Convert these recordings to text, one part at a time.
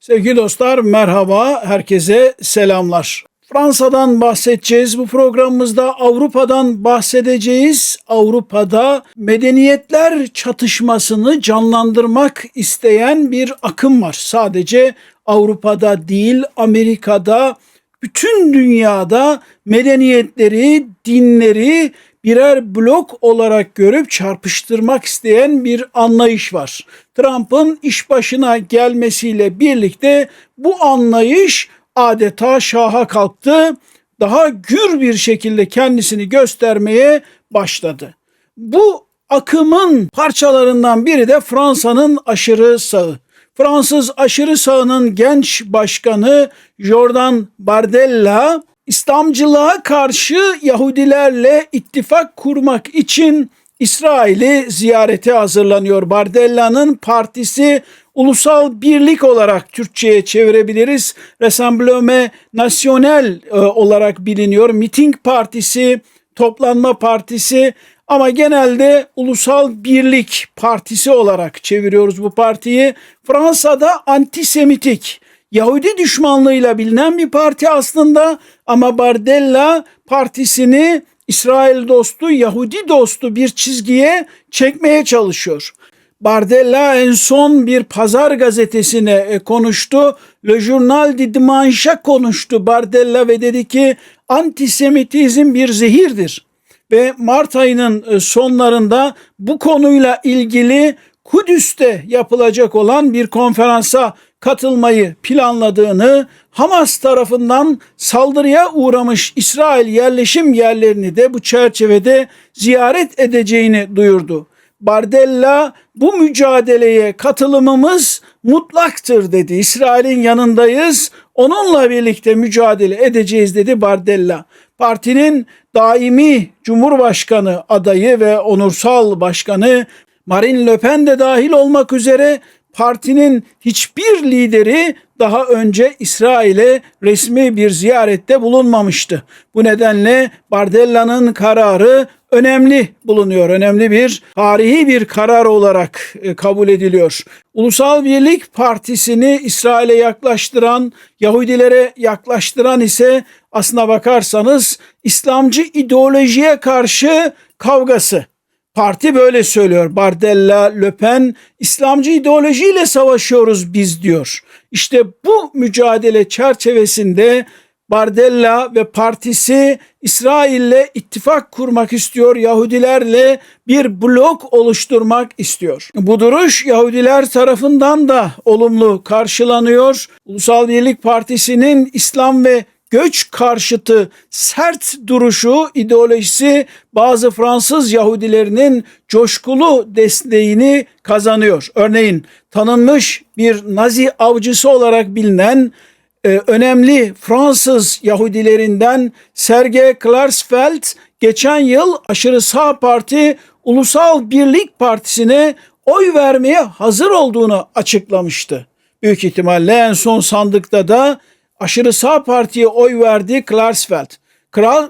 Sevgili dostlar merhaba, herkese selamlar. Fransa'dan bahsedeceğiz bu programımızda. Avrupa'dan bahsedeceğiz. Avrupa'da medeniyetler çatışmasını canlandırmak isteyen bir akım var. Sadece Avrupa'da değil, Amerika'da, bütün dünyada medeniyetleri, dinleri birer blok olarak görüp çarpıştırmak isteyen bir anlayış var. Trump'ın iş başına gelmesiyle birlikte bu anlayış adeta şaha kalktı. Daha gür bir şekilde kendisini göstermeye başladı. Bu akımın parçalarından biri de Fransa'nın aşırı sağı. Fransız aşırı sağının genç başkanı Jordan Bardella İslamcılığa karşı Yahudilerle ittifak kurmak için İsrail'i ziyarete hazırlanıyor. Bardella'nın partisi Ulusal Birlik olarak Türkçe'ye çevirebiliriz. Rassemblement National e, olarak biliniyor. Miting Partisi, Toplanma Partisi ama genelde Ulusal Birlik Partisi olarak çeviriyoruz bu partiyi. Fransa'da antisemitik, Yahudi düşmanlığıyla bilinen bir parti aslında ama Bardella partisini İsrail dostu, Yahudi dostu bir çizgiye çekmeye çalışıyor. Bardella en son bir pazar gazetesine e, konuştu. Le Journal du Dimanche'a konuştu Bardella ve dedi ki antisemitizm bir zehirdir. Ve Mart ayının e, sonlarında bu konuyla ilgili Kudüs'te yapılacak olan bir konferansa katılmayı planladığını, Hamas tarafından saldırıya uğramış İsrail yerleşim yerlerini de bu çerçevede ziyaret edeceğini duyurdu. Bardella bu mücadeleye katılımımız mutlaktır dedi. İsrail'in yanındayız. Onunla birlikte mücadele edeceğiz dedi Bardella. Partinin daimi Cumhurbaşkanı adayı ve onursal başkanı Marine Le Pen de dahil olmak üzere partinin hiçbir lideri daha önce İsrail'e resmi bir ziyarette bulunmamıştı. Bu nedenle Bardella'nın kararı önemli bulunuyor. Önemli bir tarihi bir karar olarak e, kabul ediliyor. Ulusal Birlik Partisi'ni İsrail'e yaklaştıran, Yahudilere yaklaştıran ise aslına bakarsanız İslamcı ideolojiye karşı kavgası. Parti böyle söylüyor. Bardella, Le Pen İslamcı ideolojiyle savaşıyoruz biz diyor. İşte bu mücadele çerçevesinde Bardella ve partisi İsrail'le ittifak kurmak istiyor. Yahudilerle bir blok oluşturmak istiyor. Bu duruş Yahudiler tarafından da olumlu karşılanıyor. Ulusal Birlik Partisi'nin İslam ve göç karşıtı sert duruşu, ideolojisi bazı Fransız Yahudilerinin coşkulu desteğini kazanıyor. Örneğin tanınmış bir Nazi avcısı olarak bilinen e, önemli Fransız Yahudilerinden Serge Klarsfeld geçen yıl aşırı sağ parti Ulusal Birlik Partisi'ne oy vermeye hazır olduğunu açıklamıştı. Büyük ihtimalle en son sandıkta da aşırı sağ partiye oy verdi Klarsfeld.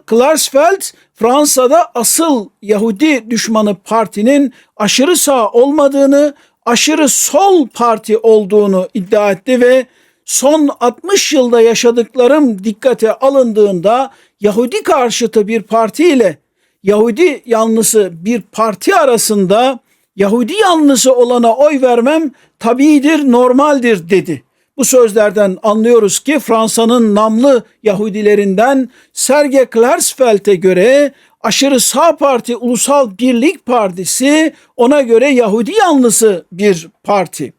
Klarsfeld Fransa'da asıl Yahudi düşmanı partinin aşırı sağ olmadığını, aşırı sol parti olduğunu iddia etti ve son 60 yılda yaşadıklarım dikkate alındığında Yahudi karşıtı bir parti ile Yahudi yanlısı bir parti arasında Yahudi yanlısı olana oy vermem tabidir, normaldir dedi. Bu sözlerden anlıyoruz ki Fransa'nın namlı Yahudilerinden Serge Klarsfeld'e göre aşırı sağ parti Ulusal Birlik Partisi ona göre Yahudi yanlısı bir parti.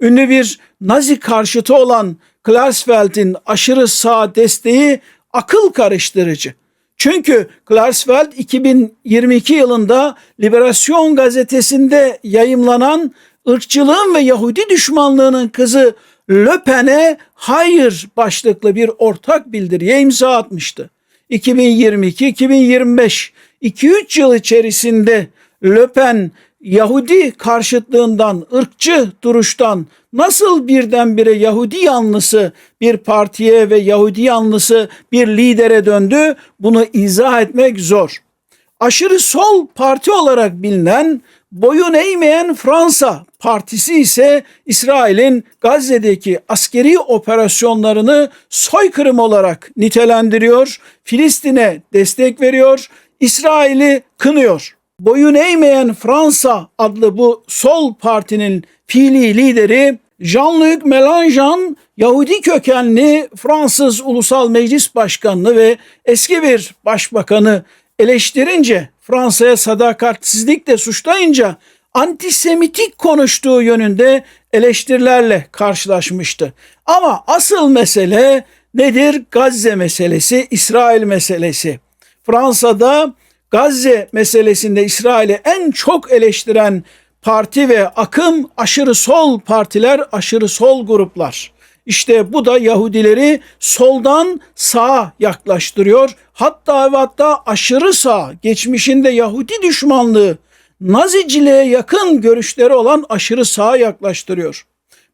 Ünlü bir Nazi karşıtı olan Klarsfeld'in aşırı sağ desteği akıl karıştırıcı. Çünkü Klarsfeld 2022 yılında Liberasyon gazetesinde yayımlanan ırkçılığın ve Yahudi düşmanlığının kızı Le Pen'e hayır başlıklı bir ortak bildiriye imza atmıştı. 2022-2025 2-3 yıl içerisinde Le Pen Yahudi karşıtlığından, ırkçı duruştan nasıl birdenbire Yahudi yanlısı bir partiye ve Yahudi yanlısı bir lidere döndü bunu izah etmek zor. Aşırı sol parti olarak bilinen boyun eğmeyen Fransa partisi ise İsrail'in Gazze'deki askeri operasyonlarını soykırım olarak nitelendiriyor. Filistin'e destek veriyor. İsrail'i kınıyor. Boyun eğmeyen Fransa adlı bu sol partinin fiili lideri Jean-Luc Mélenchon Yahudi kökenli Fransız Ulusal Meclis Başkanı ve eski bir başbakanı eleştirince Fransa'ya sadakatsizlikle suçlayınca antisemitik konuştuğu yönünde eleştirilerle karşılaşmıştı. Ama asıl mesele nedir? Gazze meselesi, İsrail meselesi. Fransa'da Gazze meselesinde İsrail'i en çok eleştiren parti ve akım aşırı sol partiler, aşırı sol gruplar. İşte bu da Yahudileri soldan sağa yaklaştırıyor. Hatta ve hatta aşırı sağ, geçmişinde Yahudi düşmanlığı, Naziciliğe yakın görüşleri olan aşırı sağa yaklaştırıyor.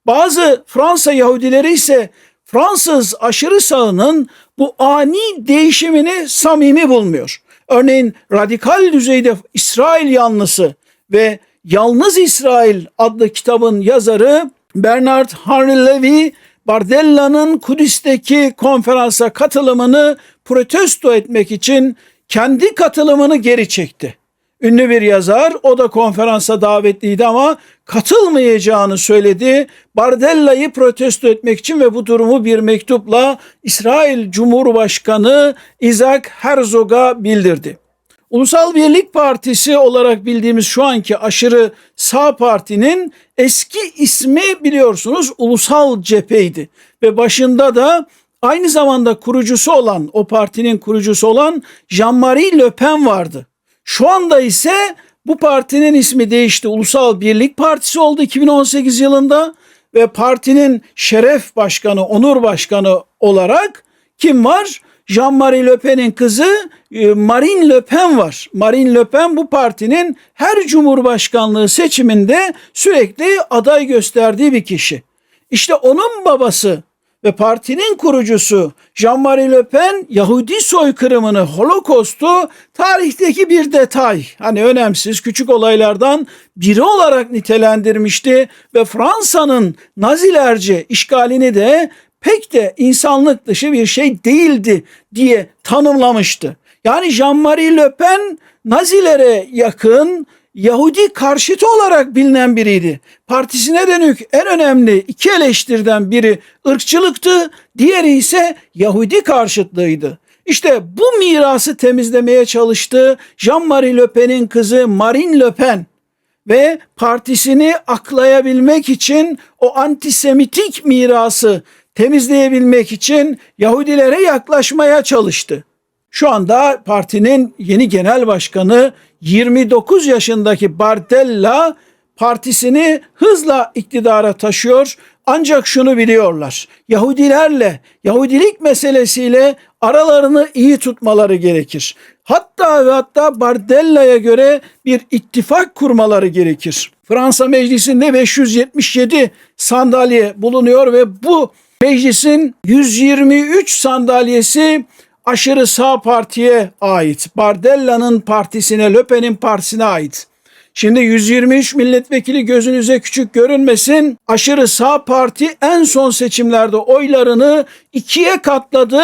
Bazı Fransa Yahudileri ise Fransız aşırı sağının bu ani değişimini samimi bulmuyor. Örneğin radikal düzeyde İsrail yanlısı ve Yalnız İsrail adlı kitabın yazarı Bernard Henry Levy Bardella'nın Kudüs'teki konferansa katılımını protesto etmek için kendi katılımını geri çekti. Ünlü bir yazar o da konferansa davetliydi ama katılmayacağını söyledi. Bardella'yı protesto etmek için ve bu durumu bir mektupla İsrail Cumhurbaşkanı Isaac Herzog'a bildirdi. Ulusal Birlik Partisi olarak bildiğimiz şu anki aşırı sağ partinin eski ismi biliyorsunuz Ulusal Cepheydi ve başında da aynı zamanda kurucusu olan o partinin kurucusu olan Jean-Marie Le Pen vardı. Şu anda ise bu partinin ismi değişti. Ulusal Birlik Partisi oldu 2018 yılında ve partinin şeref başkanı, onur başkanı olarak kim var? Jean-Marie Le Pen'in kızı e, Marine Le Pen var. Marine Le Pen bu partinin her cumhurbaşkanlığı seçiminde sürekli aday gösterdiği bir kişi. İşte onun babası ve partinin kurucusu Jean-Marie Le Pen Yahudi soykırımını, Holocaust'u tarihteki bir detay, hani önemsiz küçük olaylardan biri olarak nitelendirmişti ve Fransa'nın Nazilerce işgalini de pek de insanlık dışı bir şey değildi diye tanımlamıştı. Yani Jean-Marie Le Pen Nazilere yakın Yahudi karşıtı olarak bilinen biriydi. Partisine dönük en önemli iki eleştirden biri ırkçılıktı, diğeri ise Yahudi karşıtlığıydı. İşte bu mirası temizlemeye çalıştı Jean-Marie Le Pen'in kızı Marine Le Pen ve partisini aklayabilmek için o antisemitik mirası temizleyebilmek için Yahudilere yaklaşmaya çalıştı. Şu anda partinin yeni genel başkanı 29 yaşındaki Bardella partisini hızla iktidara taşıyor. Ancak şunu biliyorlar. Yahudilerle, Yahudilik meselesiyle aralarını iyi tutmaları gerekir. Hatta ve hatta Bardella'ya göre bir ittifak kurmaları gerekir. Fransa Meclisi'nde 577 sandalye bulunuyor ve bu meclisin 123 sandalyesi aşırı sağ partiye ait. Bardella'nın partisine, Le Pen'in partisine ait. Şimdi 123 milletvekili gözünüze küçük görünmesin. Aşırı sağ parti en son seçimlerde oylarını ikiye katladı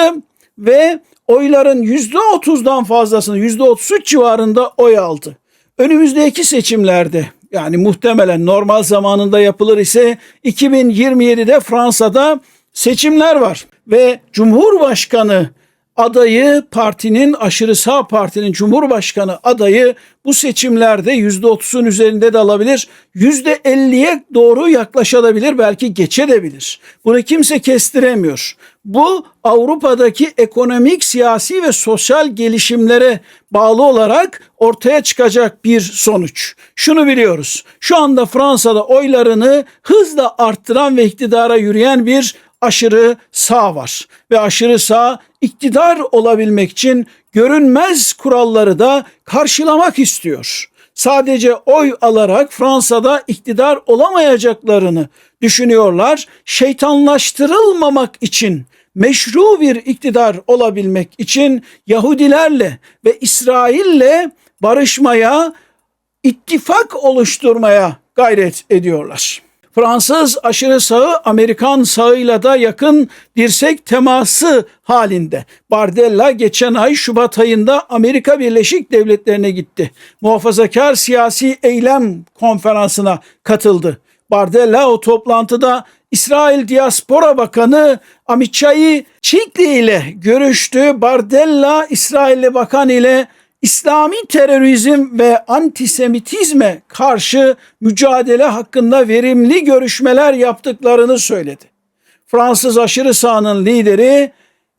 ve oyların %30'dan fazlasını %33 civarında oy aldı. Önümüzdeki seçimlerde yani muhtemelen normal zamanında yapılır ise 2027'de Fransa'da seçimler var ve Cumhurbaşkanı adayı partinin aşırı sağ partinin cumhurbaşkanı adayı bu seçimlerde yüzde otuzun üzerinde de alabilir. Yüzde elliye doğru yaklaşabilir belki geçebilir. Bunu kimse kestiremiyor. Bu Avrupa'daki ekonomik, siyasi ve sosyal gelişimlere bağlı olarak ortaya çıkacak bir sonuç. Şunu biliyoruz. Şu anda Fransa'da oylarını hızla arttıran ve iktidara yürüyen bir aşırı sağ var ve aşırı sağ iktidar olabilmek için görünmez kuralları da karşılamak istiyor. Sadece oy alarak Fransa'da iktidar olamayacaklarını düşünüyorlar. Şeytanlaştırılmamak için meşru bir iktidar olabilmek için Yahudilerle ve İsrail'le barışmaya ittifak oluşturmaya gayret ediyorlar. Fransız aşırı sağı Amerikan sağıyla da yakın dirsek teması halinde. Bardella geçen ay Şubat ayında Amerika Birleşik Devletleri'ne gitti. Muhafazakar siyasi eylem konferansına katıldı. Bardella o toplantıda İsrail Diaspora Bakanı Amichai Çikli ile görüştü. Bardella İsrailli bakan ile İslami terörizm ve antisemitizme karşı mücadele hakkında verimli görüşmeler yaptıklarını söyledi. Fransız aşırı sağının lideri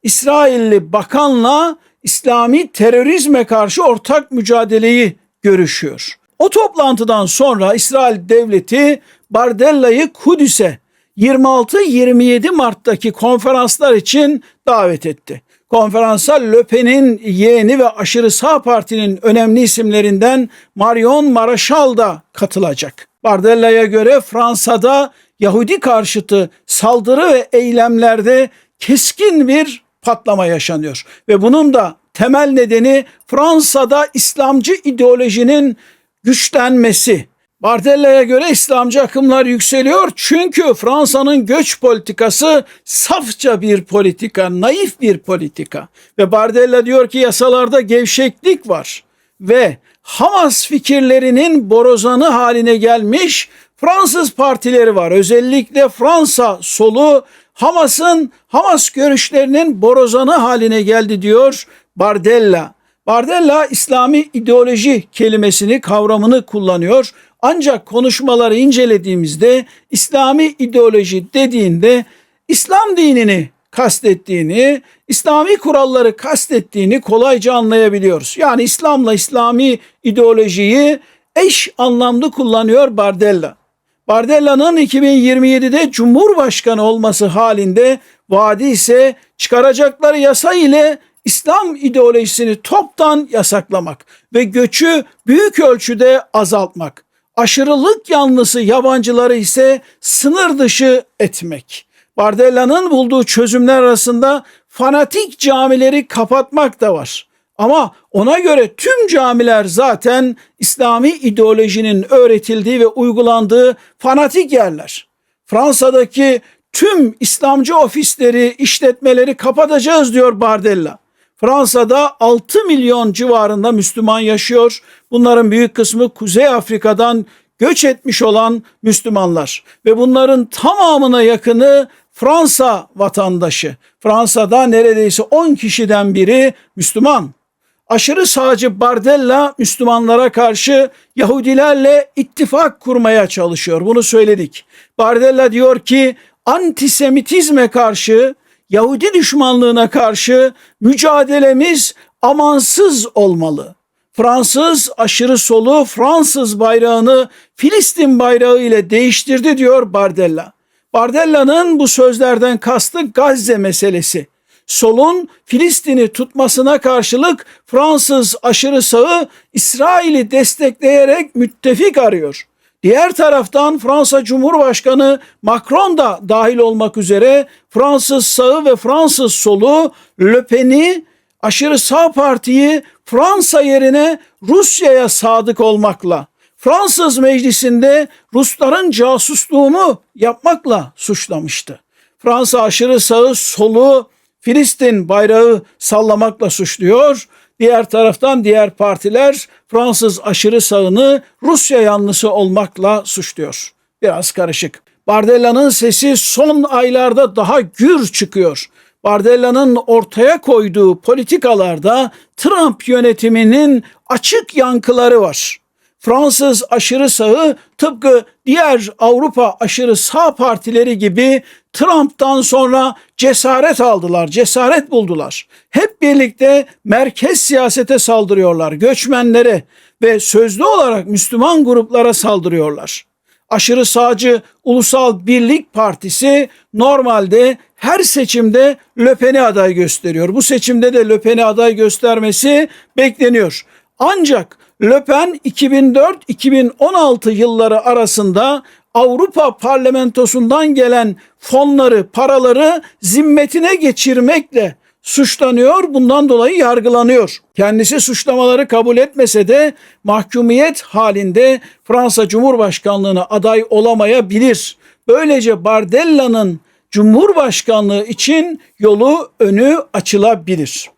İsrailli bakanla İslami terörizme karşı ortak mücadeleyi görüşüyor. O toplantıdan sonra İsrail devleti Bardella'yı Kudüs'e 26-27 Mart'taki konferanslar için davet etti. Konferansa Löpen'in yeğeni ve aşırı sağ partinin önemli isimlerinden Marion Maréchal da katılacak. Bardella'ya göre Fransa'da Yahudi karşıtı saldırı ve eylemlerde keskin bir patlama yaşanıyor. Ve bunun da temel nedeni Fransa'da İslamcı ideolojinin güçlenmesi. Bardella'ya göre İslamcı akımlar yükseliyor çünkü Fransa'nın göç politikası safça bir politika, naif bir politika. Ve Bardella diyor ki yasalarda gevşeklik var ve Hamas fikirlerinin borozanı haline gelmiş Fransız partileri var. Özellikle Fransa solu Hamas'ın Hamas görüşlerinin borozanı haline geldi diyor Bardella. Bardella İslami ideoloji kelimesini kavramını kullanıyor. Ancak konuşmaları incelediğimizde İslami ideoloji dediğinde İslam dinini kastettiğini, İslami kuralları kastettiğini kolayca anlayabiliyoruz. Yani İslam'la İslami ideolojiyi eş anlamlı kullanıyor Bardella. Bardella'nın 2027'de Cumhurbaşkanı olması halinde vaadi ise çıkaracakları yasa ile İslam ideolojisini toptan yasaklamak ve göçü büyük ölçüde azaltmak. Aşırılık yanlısı yabancıları ise sınır dışı etmek. Bardella'nın bulduğu çözümler arasında fanatik camileri kapatmak da var. Ama ona göre tüm camiler zaten İslami ideolojinin öğretildiği ve uygulandığı fanatik yerler. Fransa'daki tüm İslamcı ofisleri, işletmeleri kapatacağız diyor Bardella. Fransa'da 6 milyon civarında Müslüman yaşıyor. Bunların büyük kısmı Kuzey Afrika'dan göç etmiş olan Müslümanlar ve bunların tamamına yakını Fransa vatandaşı. Fransa'da neredeyse 10 kişiden biri Müslüman. Aşırı sağcı Bardella Müslümanlara karşı Yahudilerle ittifak kurmaya çalışıyor. Bunu söyledik. Bardella diyor ki antisemitizme karşı Yahudi düşmanlığına karşı mücadelemiz amansız olmalı. Fransız aşırı solu Fransız bayrağını Filistin bayrağı ile değiştirdi diyor Bardella. Bardella'nın bu sözlerden kastı Gazze meselesi. Solun Filistin'i tutmasına karşılık Fransız aşırı sağı İsrail'i destekleyerek müttefik arıyor. Diğer taraftan Fransa Cumhurbaşkanı Macron da dahil olmak üzere Fransız sağı ve Fransız solu Le Pen'i aşırı sağ partiyi Fransa yerine Rusya'ya sadık olmakla Fransız meclisinde Rusların casusluğunu yapmakla suçlamıştı. Fransa aşırı sağı solu Filistin bayrağı sallamakla suçluyor. Diğer taraftan diğer partiler Fransız aşırı sağını Rusya yanlısı olmakla suçluyor. Biraz karışık. Bardella'nın sesi son aylarda daha gür çıkıyor. Bardella'nın ortaya koyduğu politikalarda Trump yönetiminin açık yankıları var. Fransız aşırı sağı tıpkı diğer Avrupa aşırı sağ partileri gibi Trump'tan sonra cesaret aldılar, cesaret buldular. Hep birlikte merkez siyasete saldırıyorlar, göçmenlere ve sözlü olarak Müslüman gruplara saldırıyorlar. Aşırı sağcı Ulusal Birlik Partisi normalde her seçimde Löpen'i aday gösteriyor. Bu seçimde de Löpen'i aday göstermesi bekleniyor. Ancak Le Pen 2004-2016 yılları arasında Avrupa Parlamentosu'ndan gelen fonları, paraları zimmetine geçirmekle suçlanıyor, bundan dolayı yargılanıyor. Kendisi suçlamaları kabul etmese de mahkumiyet halinde Fransa Cumhurbaşkanlığına aday olamayabilir. Böylece Bardella'nın Cumhurbaşkanlığı için yolu önü açılabilir.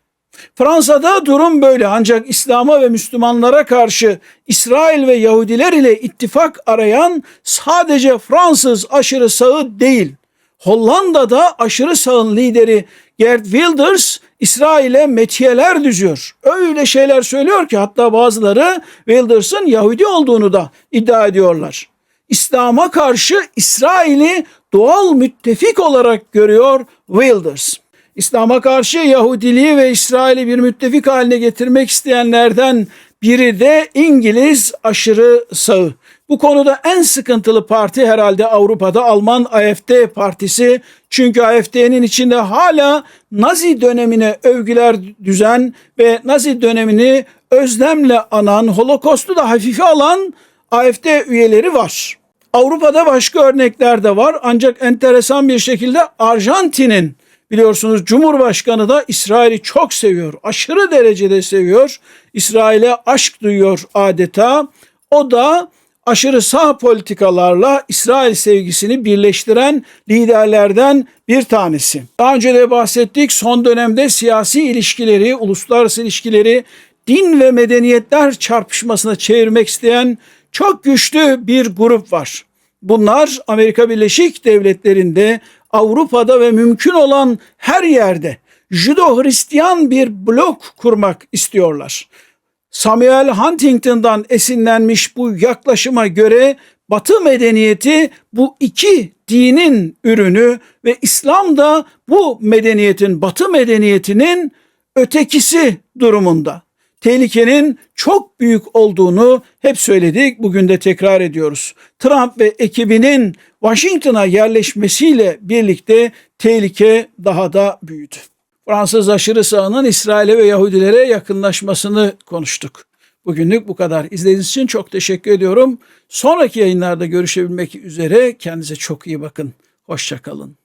Fransa'da durum böyle ancak İslam'a ve Müslümanlara karşı İsrail ve Yahudiler ile ittifak arayan sadece Fransız aşırı sağı değil. Hollanda'da aşırı sağın lideri Gert Wilders İsrail'e metiyeler düzüyor. Öyle şeyler söylüyor ki hatta bazıları Wilders'ın Yahudi olduğunu da iddia ediyorlar. İslam'a karşı İsrail'i doğal müttefik olarak görüyor Wilders. İslam'a karşı Yahudiliği ve İsrail'i bir müttefik haline getirmek isteyenlerden biri de İngiliz aşırı sağı. Bu konuda en sıkıntılı parti herhalde Avrupa'da Alman AFD partisi. Çünkü AFD'nin içinde hala Nazi dönemine övgüler düzen ve Nazi dönemini özlemle anan, Holocaust'u da hafife alan AFD üyeleri var. Avrupa'da başka örnekler de var ancak enteresan bir şekilde Arjantin'in biliyorsunuz Cumhurbaşkanı da İsrail'i çok seviyor. Aşırı derecede seviyor. İsrail'e aşk duyuyor adeta. O da aşırı sağ politikalarla İsrail sevgisini birleştiren liderlerden bir tanesi. Daha önce de bahsettik son dönemde siyasi ilişkileri, uluslararası ilişkileri din ve medeniyetler çarpışmasına çevirmek isteyen çok güçlü bir grup var. Bunlar Amerika Birleşik Devletleri'nde, Avrupa'da ve mümkün olan her yerde Judo-Hristiyan bir blok kurmak istiyorlar. Samuel Huntington'dan esinlenmiş bu yaklaşıma göre Batı medeniyeti bu iki dinin ürünü ve İslam da bu medeniyetin, Batı medeniyetinin ötekisi durumunda. Tehlikenin çok büyük olduğunu hep söyledik, bugün de tekrar ediyoruz. Trump ve ekibinin Washington'a yerleşmesiyle birlikte tehlike daha da büyüdü. Fransız aşırı sağının İsrail'e ve Yahudilere yakınlaşmasını konuştuk. Bugünlük bu kadar. İzlediğiniz için çok teşekkür ediyorum. Sonraki yayınlarda görüşebilmek üzere kendinize çok iyi bakın. Hoşçakalın.